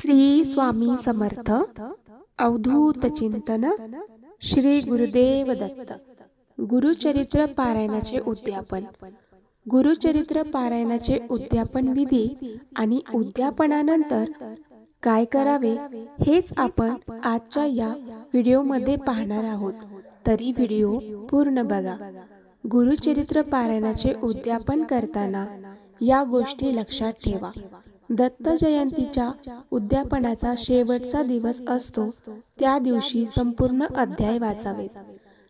श्री स्वामी समर्थ अवधूत चिंतन श्री गुरुदेव दत्त. गुरुचरित्र पारायणाचे उद्यापन. गुरुचरित्र पारायणाचे उद्यापन विधी आणि उद्यापनानंतर काय करावे हेच आपण आजच्या या व्हिडिओमध्ये पाहणार आहोत. तरी व्हिडिओ पूर्ण बघा. गुरुचरित्र पारायणाचे उद्यापन करताना या गोष्टी लक्षात ठेवा. दत्त जयंतीच्या उद्यापनाचा शेवटचा दिवस असतो. त्या दिवशी संपूर्ण अध्याय वाचावे.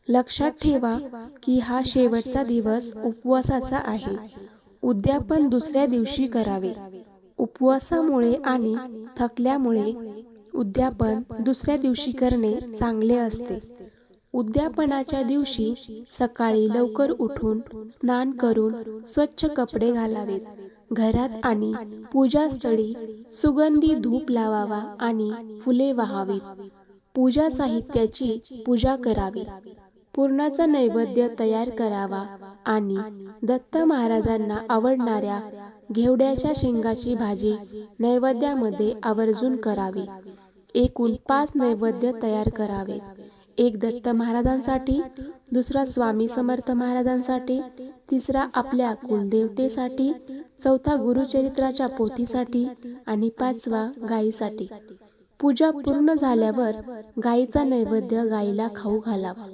लक्षात ठेवा की हा शेवटचा दिवस उपवासाचा आहे. उद्यापन दुसऱ्या दिवशी करावे. उपवासामुळे आणि थकल्यामुळे उद्यापन दुसऱ्या दिवशी करणे चांगले असते. उद्यापनाच्या दिवशी सकाळी लवकर उठून स्नान करून स्वच्छ कपडे घालावेत. घरात आणि पूजास्थळी सुगंधी धूप लावावा आणि फुले वाहावीत. पूजा साहित्याची पूजा करावी. पूर्णाचा नैवेद्य तयार करावा आणि दत्त महाराजांना आवडणाऱ्या घेवड्याच्या शेंगाची भाजी नैवेद्यामध्ये आवर्जून करावी. एकूण पाच नैवेद्य तयार करावेत एक दत्त महाराजांसाठी दुसरा स्वामी समर्थ महाराजांसाठी तिसरा आपल्या कुलदेवतेसाठी चौथा गुरुचरित्राच्या पोथीसाठी आणि पाचवा गायीसाठी. पूजा पूर्ण झाल्यावर गायीचा नैवेद्य गायीला खाऊ घालावा.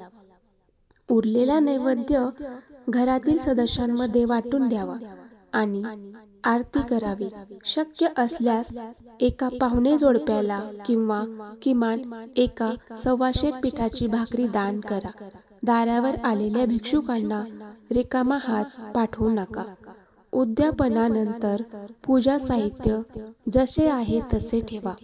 उरलेला नैवेद्य घरातील सदस्यांमध्ये वाटून द्यावा आणि आरती करावी. शक्य असल्यास एका पाहुणे जोडप्याला किंवा किमान एका सव्वाशे पिठाची भाकरी दान करा. दारावर आलेल्या भिक्षुकांना रिकामा हात पाठवू नका. उद्यापनानंतर पूजा साहित्य जसे आहे तसे ठेवा.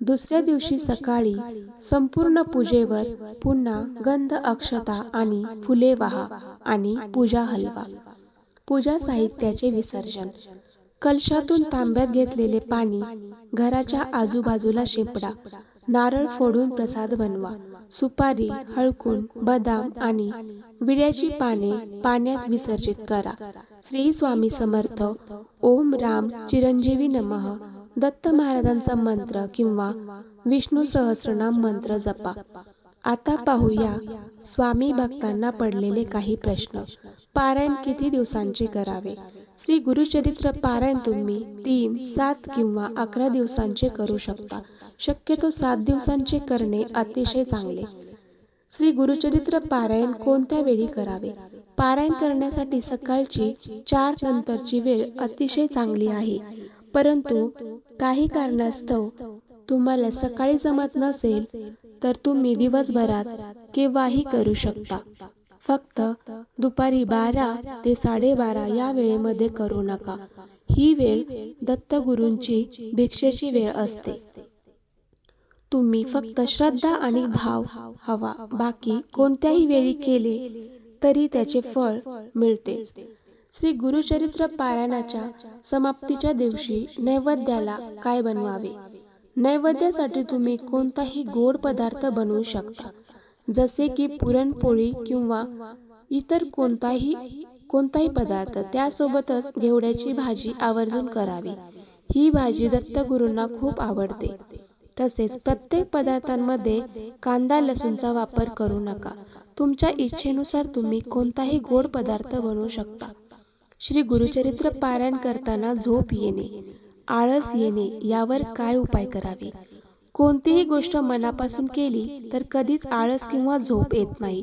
दुसऱ्या दिवशी सकाळी संपूर्ण पूजेवर पुन्हा गंध अक्षता आणि फुले वाहा आणि पूजा हलवा. पूजा साहित्याचे विसर्जन. कलशातून तांब्यात घेतलेले पाणी घराच्या आजूबाजूला शिंपडा. नारळ फोडून प्रसाद बनवा. सुपारी हळकून बदाम आणि विड्याची पाने पाण्यात विसर्जित करा. श्री स्वामी समर्थ. ओम राम चिरंजीवी नमः. दत्त महाराजांचा मंत्र किंवा विष्णू सहस्रनाम मंत्र जपा. आता पाहूया स्वामी भक्तांना पडलेले काही प्रश्न. पारायण किती दिवसांचे करावे? श्री गुरुचरित्र पारायण तुम्ही तीन सात किंवा अकरा दिवसांचे करू शकता. शक्यतो सात दिवसांचे करणे अतिशय चांगले. श्री गुरुचरित्र पारायण कोणत्या वेळी करावे? पारायण करण्यासाठी सकाळची चार नंतरची वेळ अतिशय चांगली आहे. परंतु काही कारणास्तव तुम्हाला सकाळी जमत नसेल तर तुम्ही दिवसभरात केव्हाही करू शकता. फक्त दुपारी बारा ते साडेबारा या वेळेमध्ये करू नका. ही वेळ दत्तगुरूंची भिक्षेची वेळ असते. तुम्ही फक्त श्रद्धा आणि भाव हवा. बाकी कोणत्याही वेळी केले तरी त्याचे फळ मिळतेच. श्री गुरुचरित्र पारायणाच्या समाप्तीच्या दिवशी नैवेद्याला काय बनवावे? नैवेद्यासाठी तुम्ही कोणताही गोड पदार्थ बनवू शकता. जसे की पुरणपोळी किंवा इतर कोणताही कोणताही पदार्थ त्यासोबतच घेवड्याची भाजी आवर्जून करावी. ही भाजी दत्तगुरूंना खूप आवडते. तसेच प्रत्येक पदार्थांमध्ये कांदा लसूणचा वापर करू नका. तुमच्या इच्छेनुसार तुम्ही कोणताही गोड पदार्थ बनवू शकता. श्री गुरुचरित्र पारायण करताना झोप येणे. आळस येणे यावर काय उपाय करावे? कोणतीही गोष्ट मनापासून केली तर कधीच आळस किंवा झोप येत नाही.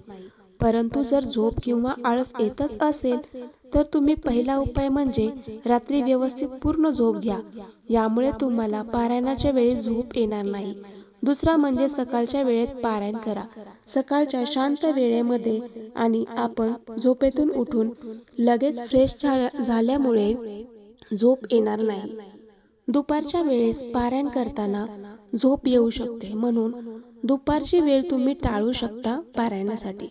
परंतु जर झोप किंवा आळस येतच असेल तर तुम्ही पहिला उपाय म्हणजे रात्री व्यवस्थित पूर्ण झोप घ्या. यामुळे तुम्हाला पारायणाच्या वेळी झोप येणार नाही. दुसरा म्हणजे सकाळच्या वेळेत पारायण करा. सकाळच्या शांत वेळेमध्ये आणि आपण झोपेतून उठून लगेच फ्रेश झाल्यामुळे झोप येणार नाही. दुपारच्या वेळेस पारायण करताना झोप येऊ शकते म्हणून दुपारची वेळ तुम्ही टाळू शकता पारायणासाठी.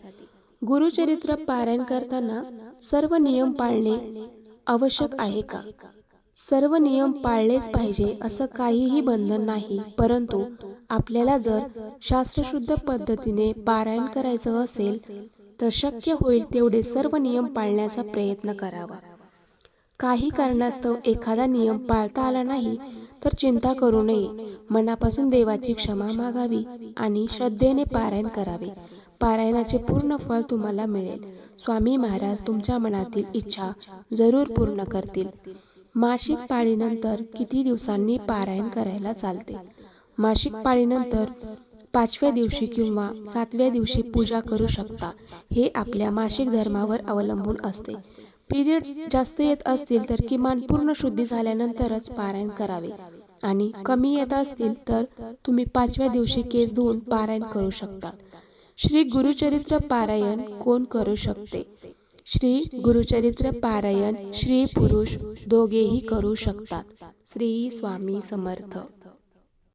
गुरुचरित्र पारायण करताना सर्व नियम पाळणे आवश्यक आहे का? सर्व नियम पाळलेच पाहिजे असं काहीही बंधन नाही परंतु आपल्याला जर शास्त्रशुद्ध पद्धतीने पारायण करायचं असेल तर शक्य होईल तेवढे सर्व नियम पाळण्याचा प्रयत्न करावा. काही कारणास्तव एखादा नियम पाळता आला नाही तर चिंता करू नये. मनापासून देवाची क्षमा मागावी आणि श्रद्धेने पारायण करावे. पारायणाचे पूर्ण फळ तुम्हाला मिळेल. स्वामी महाराज तुमच्या मनातील इच्छा जरूर पूर्ण करतील. मासिक पाळीनंतर किती दिवसांनी पारायण करायला चालते? मासिक पाळीनंतर पाचव्या दिवशी किंवा सातव्या दिवशी पूजा करू शकता. हे आपल्या मासिक धर्मावर अवलंबून असते. पिरियड्स जास्त येत असतील तर किमान पूर्ण शुद्धी झाल्यानंतरच पारायण करावे. आणि कमी येत असतील तर तुम्ही पाचव्या दिवशी केस धुवून पारायण करू शकता. श्री गुरुचरित्र पारायण कोण करू शकते? श्री गुरुचरित्र पारायण श्री पुरुष दोघेही करू शकतात. श्री स्वामी समर्थ.